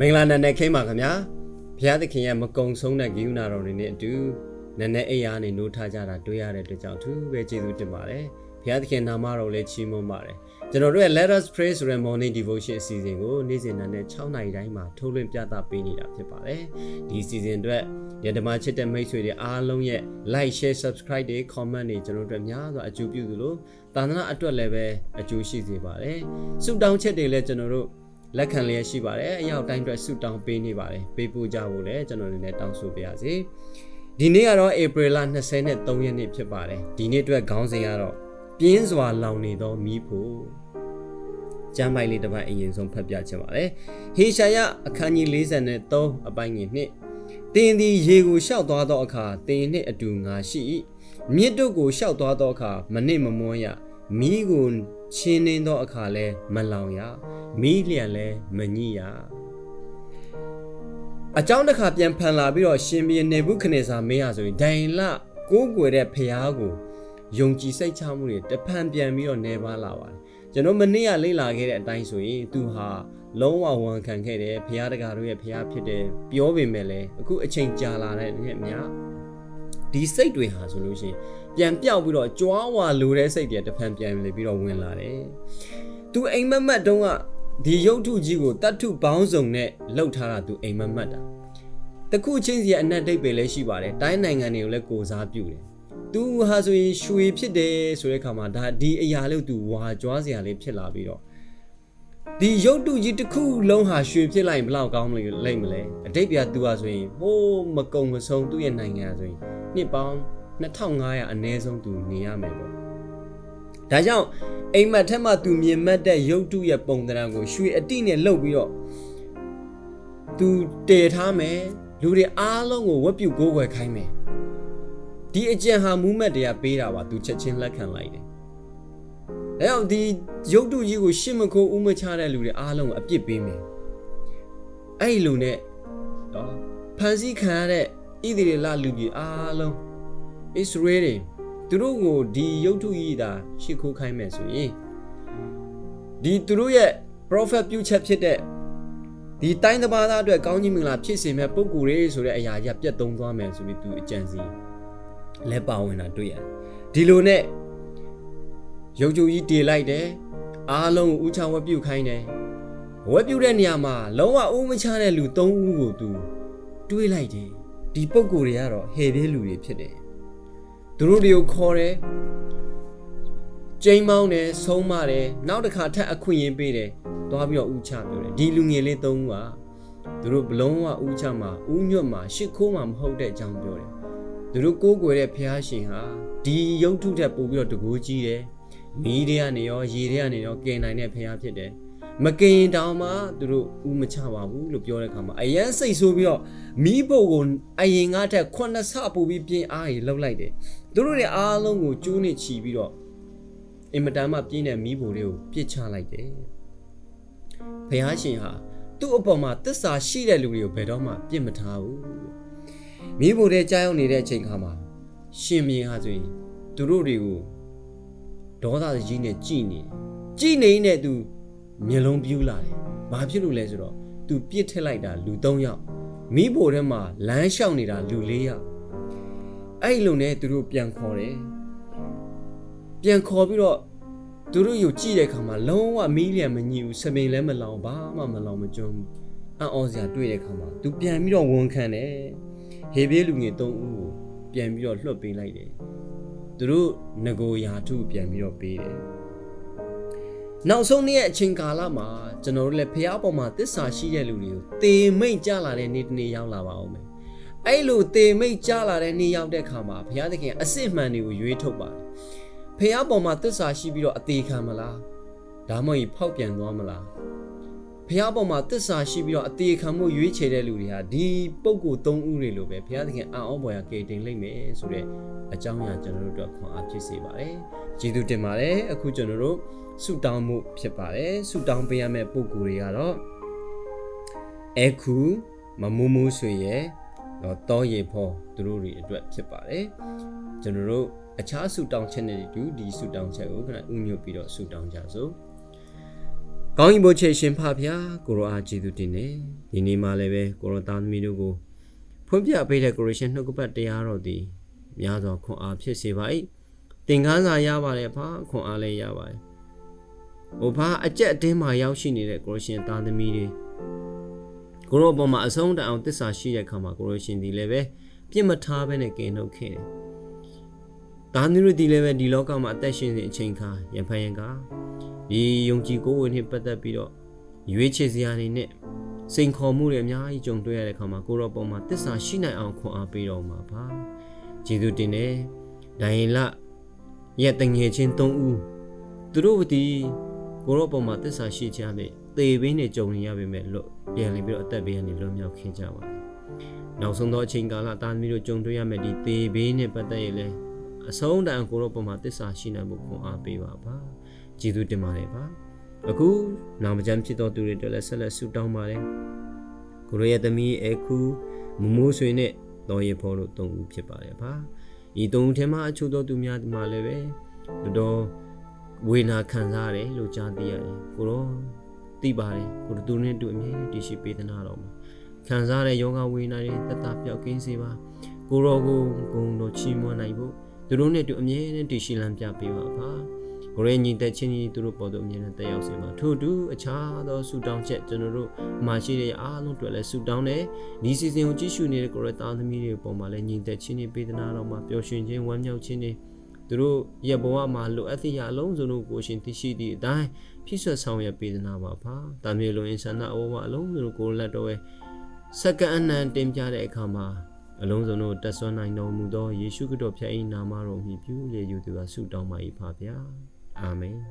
မင်္ဂလာနံနက်ခင်းပါခင်ဗျာဘုရားသခင်ရဲ့မကုံဆုံးတဲ့ဂိယူနာတော်တွေနဲ့အတူနည်းနည်းအိယာနေနိုးထားကြတာတွေ့ရတဲ့အတွက်ကြောင့်သူပဲကျေးဇူးတင်ပါတယ်ဘုရားသခင်နာမတော်လည်းချီးမွမ်းပါတယ်ကျွန်တော်တို့ရဲ့ Let us pray ဆိုတဲ့ morning devotion အစီအစဉ်ကိုနေ့စဉ်နဲ့6နာရီတိုင်းမှာထုတ်လွှင့်ပြသပေးနေတာဖြစ်ပါတယ်ဒီအစီအစဉ်အတွက်ရတမချစ်တဲ့မိတ်ဆွေတွေအားလုံးရဲ့ like share subscribe တွေ comment တွေကျွန်တော်တို့များစွာအကျိုးပြုသလိုသာသနာအတွက်လည်းပဲအကျိုးရှိစေပါတယ်ဆုတောင်းချက်တွေလည်းကျွန်တော်တို့ လက်ခံလျက်ရှိပါတယ်အရောက်တိုင်းအတွက်ဆုတောင်းပေးနေပါတယ်ပေးပို့ကြဖို့လည်းကျွန်တော်တို့လည်းတောင်းဆိုပါရစေဒီနေ့ကတော့ April လ23ရက်နေ့ဖြစ်ပါတယ်ဒီနေ့အတွက်ခေါင်းစဉ်ကတော့ပြင်းစွာလောင်နေသောမီးဖို့ကျမ်းပိုင်လေးတစ်ပတ်အရင်ဆုံးဖတ်ပြချင်ပါတယ်ဟေရှာယအခန်းကြီး43အပိုင်းငယ်နှစ်တင်းသည်ရေကိုရှောက်သွားသောအခါတင်းနှင့်အတူငါရှိ၏မြစ်တို့ကိုရှောက်သွားသောအခါမနစ်မမွန်းရမီးကို ချင်းနှင်းသောအခါလဲမလောင်ရမီးလျံလဲမညိရအကြောင်းတစ်ခါပြန်ဖန်လာပြီးတော့ရှင်ဘီနေဘုခနေစာမင်းဟာဆိုရင်ဒိုင်လကိုးကွယ်တဲ့ဖျားကိုယုံကြည်စိတ်ချမှုတွေတဖန်ပြန်ပြီးတော့နေပါလာပါတယ်ကျွန်တော်မနေ့ကလေ့လာခဲ့တဲ့အတိုင်းဆိုရင်သူဟာလုံးဝဝန်ခံခဲ့တယ်ဖျားတကာတို့ရဲ့ဖျားဖြစ်တယ်ပြောပေမဲ့လည်းအခုအချိန်ကြာလာတဲ့နေ့အများ ဒီစိတ်တွေဟာဆိုလို့ရှိရင်ပြန်ပြောက်ပြီးတော့ကြွားဝါလိုတဲ့စိတ်တွေတဖန်ပြန်လေပြီးတော့ဝင်လာတယ်။သူအိမ်မက်မက်တုန်းကဒီရုပ်ထုကြီးကိုတတ်ထုပေါင်းစုံနဲ့လှုပ်ထားတာသူအိမ်မက်မက်တာ။တခုချင်းစီရဲ့အနက်တိတ်ပဲလည်းရှိပါတယ်။တိုင်းနိုင်ငံတွေကိုလည်းကိုစားပြုတယ်။ तू ဟာဆိုရင်ရွှေဖြစ်တယ်ဆိုတဲ့အခါမှာဒါဒီအရာလေး तू ဝါကြွားစရာလေးဖြစ်လာပြီးတော့ဒီရုပ်တုကြီးတစ်ခုလုံးဟာရွှေဖြစ်လိုက်ဘလောက်ကောင်းမလဲလိမ့်မလဲအတိတ်ပြ तू ဟာဆိုရင်ဟိုးမကုံမဆုံးသူ့ရဲ့နိုင်ငံဆိုရင် နှစ်ပေါင်း2500အနည်းဆုံးသူနေရမယ်ပေါ့ဒါကြောင့်အိမ်မက်ထက်မှသူမြင်မှတ်တဲ့ရုပ်တုရဲ့ပုံသဏ္ဍာန်ကိုရွှေအတိနဲ့လှုပ်ပြီးတော့သူတည်ထားမယ်လူတွေအားလုံးကိုဝတ်ပြုကိုးကွယ်ခိုင်းမယ်ဒီအကြံဟာမူးမက်တွေကပေးတာပါသူချက်ချင်းလက်ခံလိုက်တယ်အဲအောင်ဒီရုပ်တုကြီးကိုရှစ်မခိုးဥမချတဲ့လူတွေအားလုံးကိုအပြစ်ပေးမယ်အဲ့ဒီလူနဲ့တော့ဖန်ဆီးခံရတဲ့ ဣသရေလလူကြီးအားလုံးဣသရေလတွေသူတို့ကိုဒီရုပ်ထုကြီးသာရှ िख ိုးခိုင်းမယ်ဆိုရင်ဒီသူတို့ရဲ့ prophet ပြုချက်ဖြစ်တဲ့ဒီတိုင်းတစ်ပါးသားအတွက်ကောင်းကြီးမင်္ဂလာဖြစ်စေမဲ့ပုံကူတွေဆိုတဲ့အရာကြီးပြတ်သုံးသွားမယ်ဆိုပြီးသူအကြံစီလဲပါဝင်တာတွေ့ရတယ်ဒီလိုနဲ့ရုပ်ကြူကြီးတေလိုက်တယ်အားလုံးကိုဥချဝတ်ပြုတ်ခိုင်းတယ်ဝတ်ပြုတ်တဲ့နေရာမှာလုံးဝဥမချတဲ့လူ၃ဦးကိုသူတွေးလိုက်တယ် ဒီပုံကိုယ်တွေကတော့ဟဲ့သေးလူတွေဖြစ်တယ်သူတို့တွေကိုခေါ်တယ်ကျိမ်းမောင်းတယ်ဆုံးမတယ်နောက်တစ်ခါထပ်အခွင့်အရေးပေးတယ်သွားပြီးတော့ဥချပြောတယ်ဒီလူငယ်လေး၃ဦးကသူတို့ဘလုံးဝဥချမှာဥညွတ်မှာရှစ်ခိုးမှာမဟုတ်တဲ့အကြောင်းပြောတယ်သူတို့ကိုးကွယ်တဲ့ဖះရှင်ဟာဒီရုပ်ထုထက်ပိုပြီးတော့တကူကြီးတယ်မီးတွေကနေရောရေတွေကနေရောကင်နိုင်တဲ့ဖះဖြစ်တယ် မကင်တောင်မှသူတို့ဥမချပါဘူးလို့ပြောတဲ့အခါမှာအရန်စိတ်ဆိုးပြီးတော့မီးပုတ်ကိုအရင်ကထက်ခုနှစ်ဆပိုပြီးပြင်းအားကြီးလှုပ်လိုက်တယ်သူတို့တွေအားလုံးကိုကျိုးနေချီပြီးတော့အင်မတန်မှပြင်းတဲ့မီးပုံတွေကိုပြစ်ချလိုက်တယ်ဖះရှင်ဟာသူ့အပေါ်မှာတစ္ဆာရှိတဲ့လူတွေကိုဘယ်တော့မှပြစ်မထားဘူးမီးပုံတွေကြားရောက်နေတဲ့အချိန်ခါမှာရှင်မြင်းဟာဆိုရင်သူတို့တွေကိုဒေါသကြီးနဲ့ကြည်နေကြည်နေတဲ့သူ မျက်လုံးပြူးလာတယ်။ဘာဖြစ်လို့လဲဆိုတော့ तू ပြစ်ထက်လိုက်တာလူ၃ယောက်မိဖို့ထဲမှာလမ်းလျှောက်နေတာလူ၄ယောက်အဲ့လိုနဲ့သူတို့ပြန်ခေါ်တယ်။ပြန်ခေါ်ပြီးတော့သူတို့ယူကြည့်တဲ့အခါမှာလုံးဝမီးလျံမညှိဘူးစပင်လည်းမလောင်ဘာမှမလောင်မကျွမ်းဘူး။အံ့ဩစရာတွေ့တဲ့အခါမှာ तू ပြန်ပြီးတော့ဝန်ခံတယ်။ဟေဘေးလူငယ်၃ဦးကိုပြန်ပြီးတော့လွှတ်ပေးလိုက်တယ်။သူတို့ငကိုရာထုပြန်ပြီးတော့ပေးတယ်။ နောက်ဆုံးနေ့ရဲ့အချိန်ကာလမှာကျွန်တော်တို့လည်းဖះပေါ်မှာတစ္ဆာရှိတဲ့လူတွေကိုတေမိတ်ကြလာတဲ့နေ့တစ်နေ့ရောက်လာပါအောင်မယ်။အဲ့လိုတေမိတ်ကြလာတဲ့နေ့ရောက်တဲ့ခါမှာဘုရားသခင်အစစ်မှန်တွေကိုရွေးထုတ်ပါတယ်။ဖះပေါ်မှာတစ္ဆာရှိပြီးတော့အသေးခံမလား။ဒါမှမဟုတ်ဖောက်ပြန်သွားမလား။ဖះပေါ်မှာတစ္ဆာရှိပြီးတော့အသေးခံမှုရွေးချယ်တဲ့လူတွေဟာဒီပုံကို၃ဦးတွေလိုပဲဘုရားသခင်အံ့ဩဖွယ်ကယ်တင်လိုက်မယ်ဆိုတဲ့အကြောင်းအရာကျွန်တော်တို့အတွက်ခွန်အားဖြစ်စေပါတယ်။ ကျေးဇူးတင်ပါတယ်။အခုကျွန်တော်တို့ဆုတောင်းမှုဖြစ်ပါတယ်ဆုတောင်းပေးရမယ့်ပုံကိုယ်တွေကတော့အခုမမူးမူးဆွေရဲ့တော့တောရေဖို့သူတို့တွေအတွက်ဖြစ်ပါတယ်ကျွန်တော်တို့အခြားဆုတောင်းချက်တွေတူဒီဆုတောင်းချက်ကိုခဏဥညွတ်ပြီးတော့ဆုတောင်းကြစို့ကောင်းကြီးဘုချေရှင်ဖဖျားကိုရောအားကျေးဇူးတင်နေဒီနေ့မှလည်းပဲကိုရောသားသမီးတို့ကိုဖွင့်ပြပေးတဲ့ကိုရရှင်နှုတ်ကပတ်တရားတော်ဒီများစွာခွန်အားဖြစ်စေပါ၏ သင်ခန်းစာရပါတယ်ဖာခွန်အားလည်းရပါတယ်ဟိုဖာအကြက်အတင်းမှာရောက်ရှိနေတဲ့ကိုရရှင်သားသမီးတွေကိုရောပေါ်မှာအဆုံးတအောင်တစ္ဆာရှိတဲ့အခါမှာကိုရရှင်ဒီလည်းပဲပြစ်မထားဘဲနဲ့ကင်ထုတ်ခဲ့တယ်ဒါမျိုးတို့ဒီလည်းပဲဒီလောကမှာအသက်ရှင်နေအချိန်ခါရံဖန်ရံကားဒီယုံကြည်ကိုယ်ဝင်နှင့်ပတ်သက်ပြီးတော့ရွေးချယ်စရာတွေနဲ့စိန်ခေါ်မှုတွေအများကြီးကြုံတွေ့ရတဲ့အခါမှာကိုရောပေါ်မှာတစ္ဆာရှိနိုင်အောင်ခွန်အားပေးတော်မှာပါကျေးဇူးတင်တယ်ဒိုင်လ ရဲ့တငယ်ချင်း၃ဦးသူတို့ဒီကိုရောပေါ်မှာတစ္ဆာရှိကြမယ်သေပင်းနဲ့ကြုံနေရပေမဲ့လွတ်ပြန်လည်ပြီးတော့အသက်ဘေးကနေလွတ်မြောက်ခင်ကြပါတယ်နောက်ဆုံးသောအချိန်ကာလတာသမီးတို့ကြုံတွေ့ရမယ်ဒီသေဘေးနဲ့ပတ်သက်ရင်လည်းအဆုံးတိုင်ကိုရောပေါ်မှာတစ္ဆာရှိနိုင်ဖို့ခွန်အားပေးပါပါကျေးဇူးတင်ပါတယ်ပါအခုနောင်မကြမ်းဖြစ်တော်သူတွေအတွက်လည်းဆက်လက်ဆုတောင်းပါတယ်ကိုရရဲ့သမီးအခုမမိုးဆွေနဲ့တော်ရဖော်တို့တုံဦးဖြစ်ပါတယ်ပါ ဤတုံဦးထဲမှာအချို့သောသူများဒီမှာလည်းပဲတော်တော်ဝေနာခံစားရတယ်လို့ကြားသိရတယ်ကိုရောသိပါတယ်ကိုတို့သူနဲ့တူအမြဲတည်ရှိပေးသနာတော်မှာခံစားရတဲ့ယောဂဝေနာတွေတတပြောက်ကင်းစေပါကိုရောကိုဂုံတော်ချီးမွမ်းနိုင်ဖို့သူတို့နဲ့တူအမြဲတည်ရှိလမ်းပြပေးပါပါ ကိုရဲညီတဲ့ချင်းကြီးသူတို့ပေါ်တော့အမြဲတမ်းတက်ရောက်စေပါထို့တူအခြားသောဆူတောင်းချက်ကျွန်တော်တို့မှာရှိတဲ့အားလုံးတွေလည်းဆူတောင်းတယ်ဒီစီစဉ်ကိုကြည့်ရှုနေတဲ့ကိုရဲသားသမီးတွေပေါ်မှာလည်းညီတဲ့ချင်းကြီးပေးသနာတော်မှာပျော်ရွှင်ခြင်းဝမ်းမြောက်ခြင်းတွေသူတို့ရဲ့ဘဝမှာလိုအပ်သည့်အလုံးစုံတို့ကိုရှင်သိရှိသည့်အတိုင်းဖြစ်ဆွဆောင်ရပေးသနာပါပါတာမျိုးလုံးအင်ဆန္ဒအဝဝအလုံးစုံကိုလက်တော်ရဲ့စက္ကန့်အနံတင်ပြတဲ့အခါမှာအလုံးစုံတို့တက်ဆွမ်းနိုင်တော်မူသောယေရှုခရစ်တော်ဖျား၏နာမတော်မြည်ပြုလေယူသူကဆုတောင်းပါ၏ဖပါဗျာ Amen.